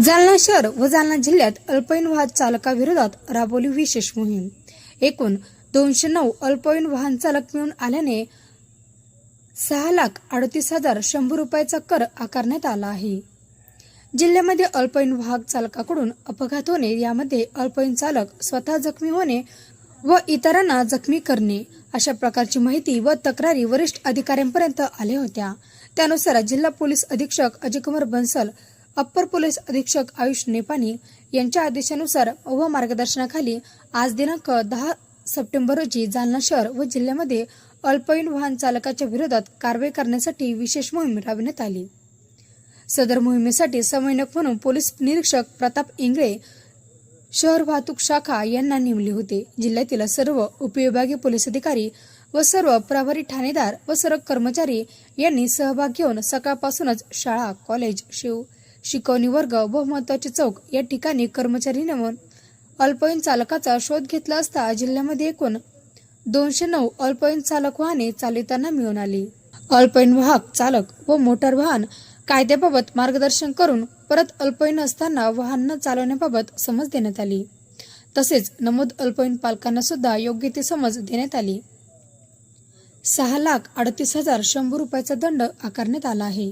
जालना शहर व जालना जिल्ह्यात अल्पवयीन वाहन चालकाविरोधात राबवली विशेष मोहीम. एकूण दोनशे नऊ अल्पवयीन वाहन चालक मिळून आल्याने सहा लाख अडतीस हजार शंभर रुपयाचा कर आकारण्यात आला आहे. जिल्ह्यामध्ये अल्पवयीन वाहक चालकाकडून अपघात होणे यामध्ये अल्पवयीन चालक स्वतः जखमी होणे व इतरांना जखमी करणे अशा प्रकारची माहिती व तक्रारी वरिष्ठ अधिकाऱ्यांपर्यंत आल्या होत्या. त्यानुसार जिल्हा पोलीस अधीक्षक अजयकुमार बन्सल अप्पर पोलीस अधीक्षक आयुष नेपानी यांच्या आदेशानुसार व मार्गदर्शनाखाली आज दिनांक दहा सप्टेंबर रोजी जालना शहर व जिल्ह्यामध्ये अल्पवयीन वाहन चालकाच्या विरोधात कारवाई करण्यासाठी विशेष मोहीम राबविण्यात आली. सदर मोहिमेसाठी समन्वयक म्हणून पोलीस निरीक्षक प्रताप इंगळे शहर वाहतूक शाखा यांना नेमले होते. जिल्ह्यातील सर्व उपविभागीय पोलीस अधिकारी व सर्व प्रभारी ठाणेदार व सर्व कर्मचारी यांनी सहभाग घेऊन सकाळपासूनच शाळा कॉलेज शिव शिकवणी वर्ग व महत्त्वाचे चौक या ठिकाणी कर्मचारी नेमून अल्पवयीन चालकाचा शोध घेतला असता जिल्ह्यामध्ये एकूण दोनशे नऊ अल्पवयीन चालक वाहने चालविताना मिळून आली. अल्पवयीन वाहक चालक व मोटार वाहन कायद्याबाबत मार्गदर्शन करून परत अल्पवयीन असताना वाहन न चालवण्याबाबत समज देण्यात आली. तसेच नमूद अल्पवयीन पालकांना सुद्धा योग्य ती समज देण्यात आली. सहा लाख अडतीस हजार शंभर रुपयाचा दंड आकारण्यात आला आहे.